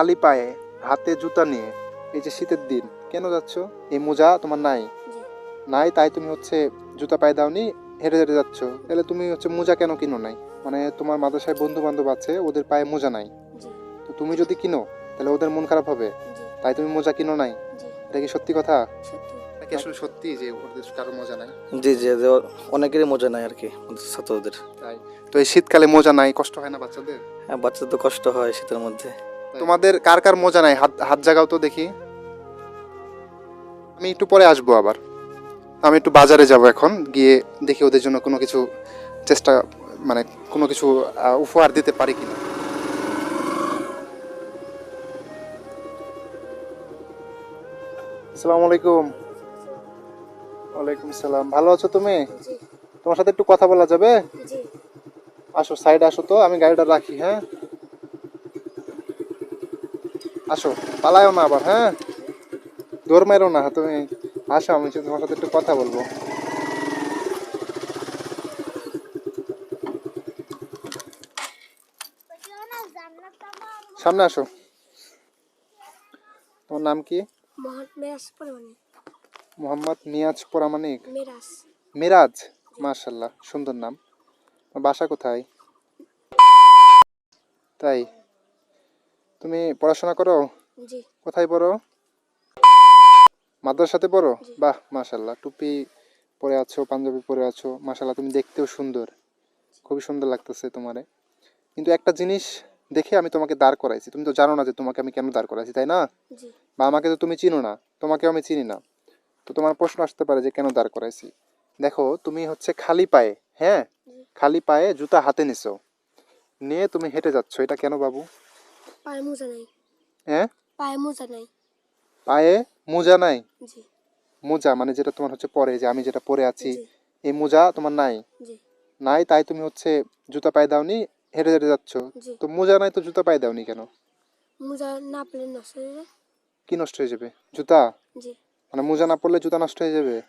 খালি পায়ে হাতে জুতা নিয়ে এই যে শীতের দিন কেন যাচ্ছ? এই মোজা তোমার নাই? নাই তাই তুমি হচ্ছে জুতা পায়ে দাওনি হেঁটে হেঁটে যাচ্ছ। তাহলে তুমি হচ্ছে মোজা কেন কিনো নাই? মানে তোমার মাদ্রাসায় বন্ধু বান্ধব আছে ওদের পায়ে মোজা নাই। তো তুমি যদি কিনো তাহলে ওদের মন খারাপ হবে। তাই তুমি মোজা কিনো নাই? এটা কি সত্যি কথা? নাকি আসলে সত্যি যে ওদের কারও মোজা নাই? জি জি অনেকেরই মজা নাই আর কি ছাত্রদের। তাই। তো এই শীতকালে মোজা নাই কষ্ট হয় না বাচ্চাদের? হ্যাঁ বাচ্চাদের তো কষ্ট হয় শীতের মধ্যে। তোমাদের কার কার মজা নাই? হাত হাত জাগাও তো দেখি। আমি একটু পরে আসব আবার। আমি একটু বাজারে যাব এখন গিয়ে দেখি ওদের জন্য কোনো কিছু চেষ্টা মানে কোনো কিছু উপহার দিতে পারি কিনা। আসসালামু আলাইকুম। ওয়ালাইকুম সালাম। ভালো আছো তুমি? তোমার সাথে একটু কথা বলা যাবে? আসো সাইড আসো তো আমি গাড়িটা রাখি হ্যাঁ? আসো পালায়ও না আবার হ্যাঁ? দৌড় মারো না তুমি আসো আমি তোমার সাথে একটু কথা বলব। সামনে আসো। তোমার নাম কি? মোহাম্মদ মিয়াজ পরামানিক। মিরাজ। মাশাল্লাহ সুন্দর নাম। বাসা কোথায়? তাই। তুমি পড়াশোনা করো? জি। কোথায় পড়ো? মাদ্রাসাতে পড়ো? বাহ মাশাল্লাহ টুপি পরে আছো পাঞ্জাবি পরে আছো মাশাল্লাহ তুমি দেখতেও সুন্দর। খুবই সুন্দর লাগতেছে তোমারে। কিন্তু একটা জিনিস দেখে আমি তোমাকে দাঁড় করাইছি। তুমি তো জানো না যে তোমাকে আমি কেন দাঁড় করাইছি তাই না? বা আমাকে তো তুমি চিনো না তোমাকে আমি চিনি না। তো তোমার প্রশ্ন আসতে পারে যে কেন দাঁড় করাইছি? দেখো তুমি হচ্ছে খালি পায়ে হ্যাঁ? খালি পায়ে জুতা হাতে নিছো। নিয়ে তুমি হেঁটে যাচ্ছ। এটা কেন বাবু? পায়ে মোজা নাই। হ্যাঁ? পায়ে মোজা নাই। পায়ে মোজা নাই? জি। মোজা মানে যেটা তোমার হচ্ছে পরে যে আমি যেটা পরে আছি এই মোজা তোমার নাই? জি। নাই তাই তুমি হচ্ছে জুতা পায়ে দাওনি হেঁটে হেঁটে যাচ্ছ। তো মোজা নাই তো জুতা পায়ে দাওনি কেন? মোজা না পেলে নষ্ট হয়ে যাবে। কি নষ্ট হয়ে যাবে? জুতা? জি। মানে মোজা না পরলে জুতা নষ্ট হয়ে যাবে?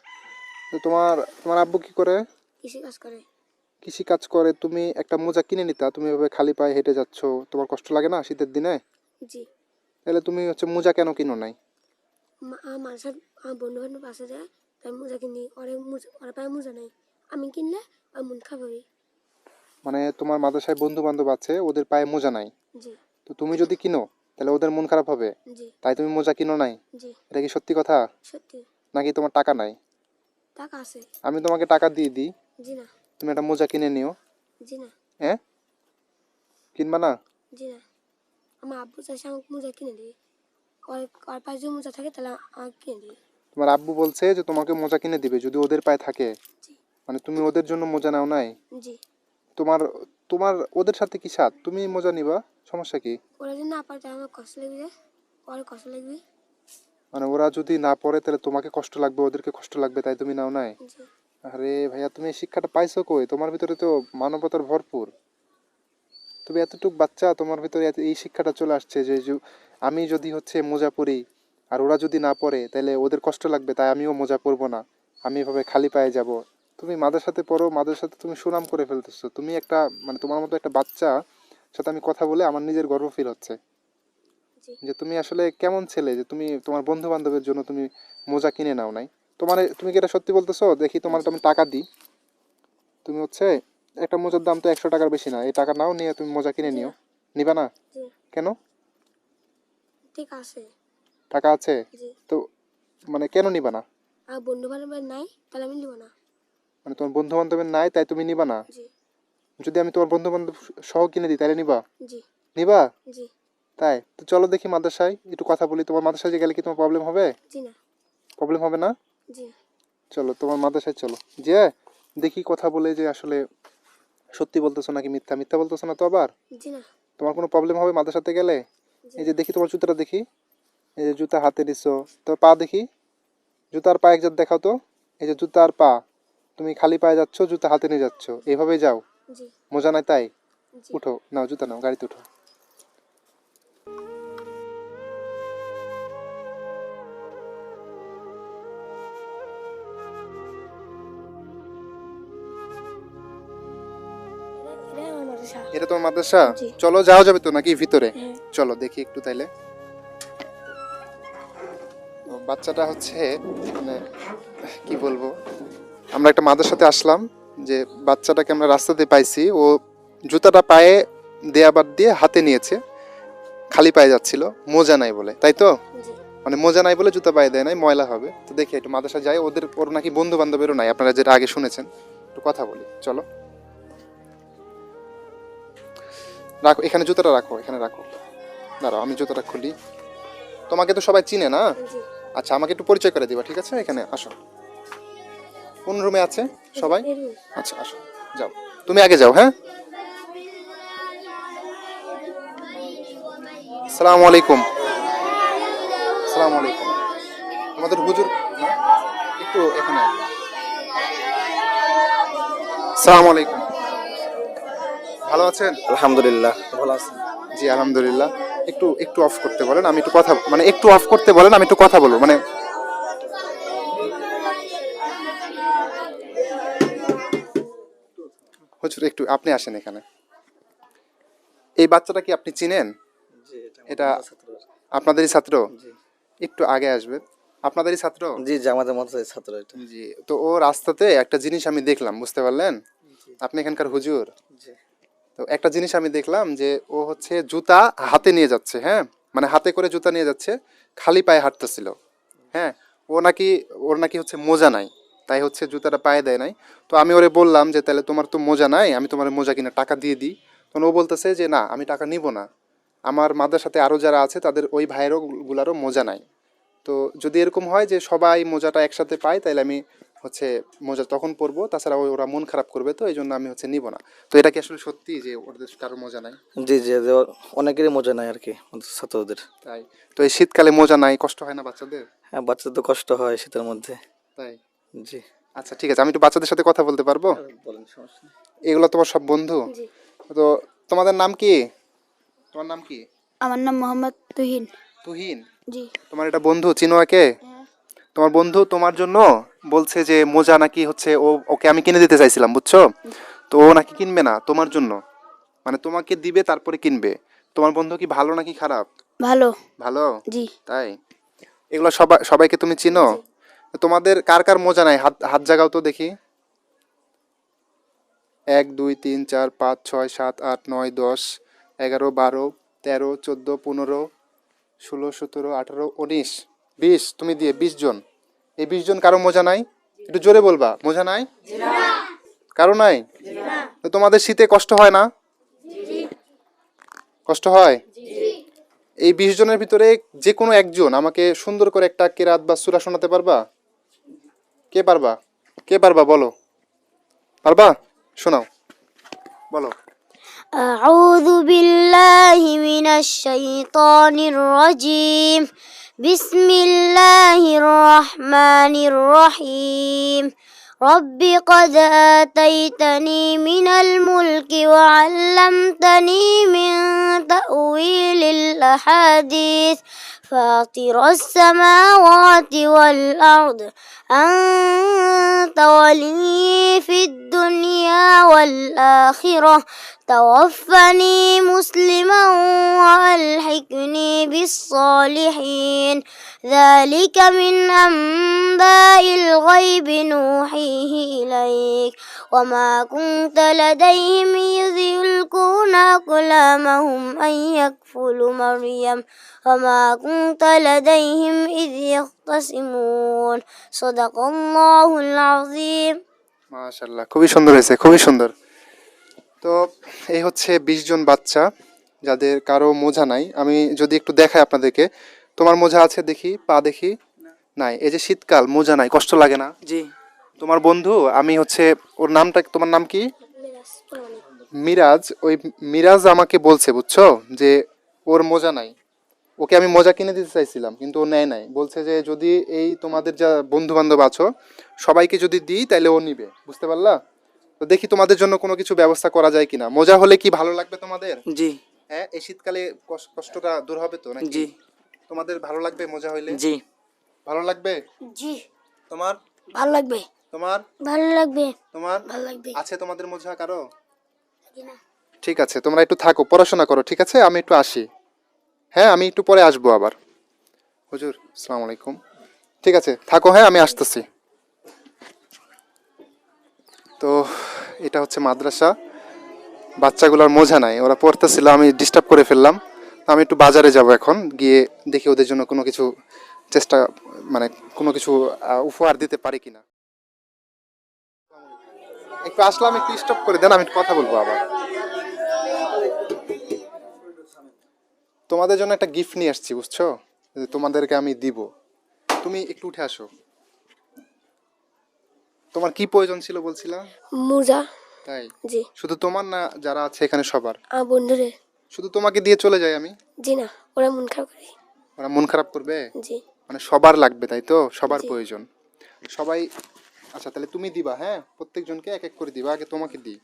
তো তোমার তোমার আব্বু কি করে? কৃষি কাজ করে। কৃষি কাজ করে তুমি একটা মোজা কিনে নিতা তুমি এভাবে খালি পায়ে হেঁটে যাচ্ছ তোমার কষ্ট লাগে না শীতের দিনে? জি। তাহলে তুমি হচ্ছে মোজা কেন কিনো নাই? আমার মানুষের আমার বন্ধু বান্ধব তাই মোজা কিনি ওরে মোজা ওরে পায়ে মোজা নাই। আমি কিনলে আর মন খাবে মানে তোমার মাদ্রাসায় বন্ধু বান্ধব আছে ওদের পায়ে মোজা নাই? জি। তো তুমি যদি কিনো তাহলে ওদের মন খারাপ হবে? জি। তাই তুমি মোজা কিনো নাই? জি। এটা কি সত্যি কথা? সত্যি। নাকি তোমার টাকা নাই? টাকা আছে। আমি তোমাকে টাকা দিয়ে দিই। জি না। তুমি একটা মোজা কিনে নিও। জি না। হ্যাঁ? কিনবা না? জি না। আমার আব্বু চাইছে আমাকে মোজা কিনে দিই। ওর পায়ে যদি মোজা থাকে তাহলে আমাকে কিনে দিই। তোমার আব্বু বলছে যে তোমাকে মোজা কিনে দিবে যদি ওদের পায়ে থাকে। মানে তুমি ওদের জন্য মোজা নাও নাই? জি। তোমার তোমার ওদের সাথে কি সাথ তুমি মোজা নিবা? সমস্যা কি? ওরা যদি না পারে তাহলে আমার কষ্ট লাগবে ওর কষ্ট লাগবে। মানে ওরা যদি না পড়ে তাহলে তোমাকে কষ্ট লাগবে ওদেরকে কষ্ট লাগবে তাই তুমি নাও নাই? জি। আরে ভাইয়া তুমি শিক্ষাটা পাইছো কই? তোমার ভিতরে তো মানবতার ভরপুর। তুমি এতটুক বাচ্চা তোমার ভিতরে এত- এই শিক্ষাটা চলে আসছে যে যে- আমি যদি হচ্ছে মোজা পরি আর ওরা যদি না পড়ে তাহলে ওদের কষ্ট লাগবে তাই আমিও মোজা পরবো না। আমি এভাবে খালি পায়ে যাব। তুমি মাদের সাথে পড়ো মাদের সাথে তুমি সুনাম করে ফেলতেছো। তুমি একটা মানে তোমার মতো একটা বাচ্চা সাথে আমি কথা বলে আমার নিজের গর্ব ফিল হচ্ছে। যে তুমি আসলে কেমন ছেলে? যে তুমি তোমার বন্ধু বান্ধবের জন্য তুমি মোজা কিনে নাও নাই। তোমার তুমি কি এটা সত্যি বলতেছো? দেখি তোমার আমি টাকা দিই। তুমি হচ্ছে একটা মোজার দাম তো একশো টাকার বেশি না। এই টাকা নাও নিয়ে তুমি মোজা কিনে নিও। নিবা না? কেন? ঠিক আছে। টাকা আছে? তো মানে কেন নিবা না? আর বন্ধু বান্ধবের নাই তাহলে আমি নিব না। মানে তোমার বন্ধু বান্ধবের নাই তাই তুমি নিবা না? যদি আমি তোমার বন্ধু বান্ধব সহ কিনে দিই তাহলে নিবা? নিবা? তাই? তো চলো দেখি মাদ্রাসায় একটু কথা বলি। তোমার মাদ্রাসায় গেলে কি তোমার প্রবলেম হবে? না। প্রবলেম হবে না? চলো তোমার মাদ্রাসায় চলো। যে দেখি কথা বলে যে আসলে সত্যি বলতেছো নাকি মিথ্যা? মিথ্যা বলতেছো না তো আবার? জি না। তোমার কোনো প্রবলেম হবে মাদ্রাসাতে গেলে? এই যে দেখি তোমার জুতাটা দেখি। এই যে জুতা হাতে নিছো। তো পা দেখি। জুতার পা একজাত দেখাও তো। এই যে জুতার পা। তুমি খালি পায়ে যাচ্ছ জুতা হাতে নিয়ে যাচ্ছ। এইভাবেই যাও। জি। মজা নাই তাই? উঠো। নাও জুতা নাও গাড়িতে উঠো। মাদ্রাসা। এটা তোমার মাদ্রাসা? চলো যাওয়া যাবে তো নাকি ভিতরে? চলো দেখি একটু তাইলে। বাচ্চাটা হচ্ছে মানে কি বলব? আমরা একটা মাদ্রাসাতে আসলাম যে বাচ্চাটাকে আমরা রাস্তাতে পাইছি। ও জুতাটা পায়ে দেয়া বাদ দিয়ে হাতে নিয়েছে। খালি পায়ে যাচ্ছিল। মোজা নাই বলে তাই তো? মানে মোজা নাই বলে জুতা পায়ে দেয় নাই ময়লা হবে। তো দেখি একটু মাদ্রাসা যাই। ওদের ওর নাকি বন্ধু বান্ধবেরও নাই আপনারা যেটা আগে শুনেছেন। একটু কথা বলি চলো। রাখো এখানে জুতোটা রাখো এখানে রাখো। দাঁড়াও আমি জুতোটা খুলি। তোমাকে তো সবাই চিনে না? আচ্ছা আমাকে একটু পরিচয় করে দিবা ঠিক আছে? এখানে আসো। কোন রুমে আছে সবাই? আচ্ছা আসো যাও। তুমি আগে যাও হ্যাঁ? আসসালামু আলাইকুম। আসসালামু আলাইকুম। আমাদের হুজুর একটু এখানে। আসসালামু আলাইকুম। ভালো আছেন? আলহামদুলিল্লাহ। ভালো আছেন। জি আলহামদুলিল্লাহ। একটু একটু অফ করতে বলেন আমি একটু কথা মানে একটু অফ করতে বলেন আমি একটু কথা বলব মানে হুজুর একটু আপনি আসেন এখানে। এই বাচ্চাটা কি আপনি চিনেন? এটা আপনাদেরই ছাত্র? একটু আগে আসবে। আপনাদেরই ছাত্র? জি জি আমাদের মাদ্রাসার ছাত্র এটা। জি তো ও রাস্তাতে একটা জিনিস আমি দেখলাম বুঝতে পারলেন? আপনি এখানকার হুজুর? তো একটা জিনিস আমি দেখলাম যে ও হচ্ছে জুতা হাতে নিয়ে যাচ্ছে হ্যাঁ? মানে হাতে করে জুতা নিয়ে যাচ্ছে, খালি পায়ে হাঁটতেছিল হ্যাঁ? ও নাকি, ওর নাকি হচ্ছে মোজা নাই, তাই হচ্ছে জুতাটা পায়ে দেয় নাই। তো আমি ওরে বললাম যে, তাহলে তোমার তো মোজা নাই, আমি তোমার মোজা কিনে টাকা দিয়ে দিই। তখন ও বলতেছে যে, না, আমি টাকা নিব না। আমার মাদের সাথে আরও যারা আছে, তাদের ওই ভাইয়েরও গুলারও মোজা নাই। তো যদি এরকম হয় যে সবাই মোজাটা একসাথে পায়, তাহলে আমি হচ্ছে মজা তখন পরবো তাছাড়া ওরা মন খারাপ করবে তো এই জন্য আমি হচ্ছে নিব না। তো এটা কি আসলে সত্যি যে ওদের কারও মজা নাই? জি জি যে অনেকেরই মজা নাই আর কি ছাত্রদের। তাই। তো এই শীতকালে মজা নাই কষ্ট হয় না বাচ্চাদের? হ্যাঁ বাচ্চাদের তো কষ্ট হয় শীতের মধ্যে। তাই। জি। আচ্ছা ঠিক আছে আমি একটু বাচ্চাদের সাথে কথা বলতে পারব? বলেন সমস্যা এগুলো তোমার সব বন্ধু? তো তোমাদের নাম কি? তোমার নাম কি? আমার নাম মোহাম্মদ তুহিন। তুহিন? জি। তোমার এটা বন্ধু চিনো একে হ্যাঁ। তোমার বন্ধু তোমার জন্য বলছে যে মোজা নাকি হচ্ছে ও ওকে আমি কিনে দিতে চাইছিলাম বুঝছ? তো ও নাকি কিনবে না তোমার জন্য। মানে তোমাকে দিবে তারপরে কিনবে। তোমার বন্ধু কি ভালো নাকি খারাপ? ভালো। ভালো? জি। তাই? এগুলো সবাই সবাইকে তুমি চিনো? তোমাদের কার কার মোজা নাই? হাত হাত জাগাও তো দেখি। এক দুই তিন চার পাঁচ ছয় সাত আট নয় দশ এগারো বারো তেরো চোদ্দ পনেরো ষোলো সতেরো আঠারো উনিশ বিশ। তুমি দিয়ে বিশ জন। এই বিশ জন কারো মোজা নাই একটু জোরে বলবা মোজা নাই কারো নাই তো তোমাদের শীতে কষ্ট হয় না কষ্ট হয় এই বিশ জনের ভিতরে যে কোনো একজন আমাকে সুন্দর করে একটা কেরাত বা সুরা শোনাতে পারবা কে পারবা কে পারবা বলো পারবা শোনাও বলো أعوذ بالله من الشيطان الرجيم بسم الله الرحمن الرحيم. رب قد آتيتني من الملك وعلمتني من تأويل الأحاديث. فاطر السماوات والأرض أنت ولي في الدنيا والآخرة. توفني مسلما وألحقني بالصالحين. ذلك من أنباء الغيب نوحيه إليك. وما كنت لديهم إذ يلقون أقلامهم أن يكفلوا مريم. وما كنت لديهم إذ يختصمون صدق الله العظيم মাশাল্লাহ খুবই সুন্দর হয়েছে খুবই সুন্দর তো এই হচ্ছে বিশ জন বাচ্চা যাদের কারো মোজা নাই আমি যদি একটু দেখাই আপনাদেরকে তোমার মোজা আছে দেখি পা দেখি নাই এই যে শীতকাল মোজা নাই কষ্ট লাগে না জি তোমার বন্ধু আমি হচ্ছে ওর নামটা তোমার নাম কি মিরাজ ওই মিরাজ আমাকে বলছে বুঝছো যে ওর মোজা নাই ওকে আমি মোজা কিনে দিতে চাইছিলাম কিন্তু ও নেয় নাই। বলছে যে যদি এই তোমাদের যা বন্ধু বান্ধব আছো সবাইকে যদি দিই তাহলে ও নিবে। বুঝতে পারলা? তো দেখি তোমাদের জন্য কোনো কিছু ব্যবস্থা করা যায় কিনা। মজা হলে কি ভালো লাগবে তোমাদের? জি। হ্যাঁ এই শীতকালে কষ্ট- কষ্টটা দূর হবে তো নাকি? জি। তোমাদের ভালো লাগবে মোজা হইলে? জি। ভালো লাগবে? জি। তোমার? ভালো লাগবে। তোমার? ভালো লাগবে। তোমার? ভালো লাগবে। আছে তোমাদের মোজা কারও? ঠিক আছে তোমরা একটু থাকো পড়াশোনা করো ঠিক আছে? আমি একটু আসি। হ্যাঁ আমি একটু পরে আসব আবার। হুজুর, আসসালামু আলাইকুম। ঠিক আছে, থাকো হ্যাঁ আমি আসতেছি। তো এটা হচ্ছে মাদ্রাসা। বাচ্চাগুলোর মজা নাই, ওরা পড়তেছিল, আমি ডিস্টার্ব করে ফেললাম। আমি একটু বাজারে যাব এখন, গিয়ে দেখি ওদের জন্য কোনো কিছু চেষ্টা মানে কোনো কিছু উপহার দিতে পারি কিনা। একটু আসলাম, একটু স্টপ করে দেন, আমি একটু কথা বলব আবার। তোমাদের জন্য একটা গিফট নিয়ে আসছি বুঝছ? যে তোমাদেরকে আমি দিব। তুমি একটু উঠে আসো। তোমার কি প্রয়োজন ছিল বলছিলা? মোজা। তাই? জি। শুধু তোমার না যারা আছে এখানে সবার? আমার বন্ধুরে। শুধু তোমাকে দিয়ে চলে যাই আমি? জি না ওরা মন খারাপ করে। ওরা মন খারাপ করবে? জি। মানে সবার লাগবে তাই তো? সবার প্রয়োজন। সবাই আচ্ছা তাহলে তুমি দিবা হ্যাঁ? প্রত্যেকজনকে এক এক করে দিবা আগে তোমাকে দিই।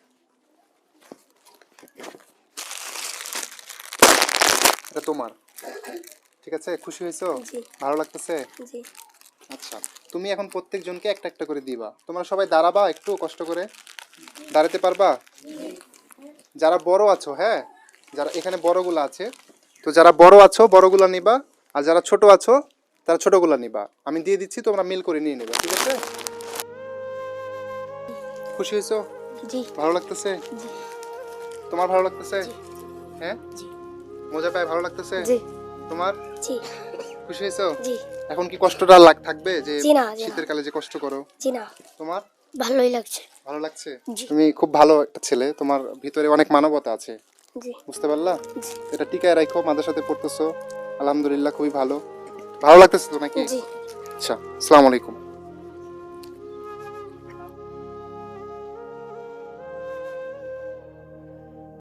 এটা তোমার। ঠিক আছে? খুশি হয়েছো? ভালো লাগতেছে? আচ্ছা তুমি এখন প্রত্যেকজনকে একটা একটা করে দিবা। তোমরা সবাই দাঁড়াবা একটু কষ্ট করে। দাঁড়াতে পারবা? যারা বড় আছো হ্যাঁ? যারা এখানে বড়গুলো আছে তো যারা বড় আছো বড়গুলো নিবা। আর যারা ছোট আছো তারা ছোটগুলো নিবা। আমি দিয়ে দিচ্ছি তোমরা মিল করে নিয়ে নেবা। ঠিক আছে? খুশি হয়েছো? ভালো লাগতেছে? তোমার ভালো লাগতেছে? হ্যাঁ? মজা পায় ভালো লাগতেছে? জি। তোমার? জি। খুশি হয়েছো? জি। এখন কি কষ্টটা লাগ থাকবে যে। শীতের কালে যে কষ্ট করো? জি না। তোমার? ভালোই লাগছে। ভালো লাগছে? তুমি খুব ভালো একটা ছেলে তোমার ভিতরে অনেক মানবতা আছে। জি। বুঝতে পারলা? এটা টিকায় রাখো মাদ্রাসাতে পড়তেছো। আলহামদুলিল্লাহ খুবই ভালো। ভালো লাগতেছে তো নাকি? জি। আচ্ছা আসসালামু আলাইকুম।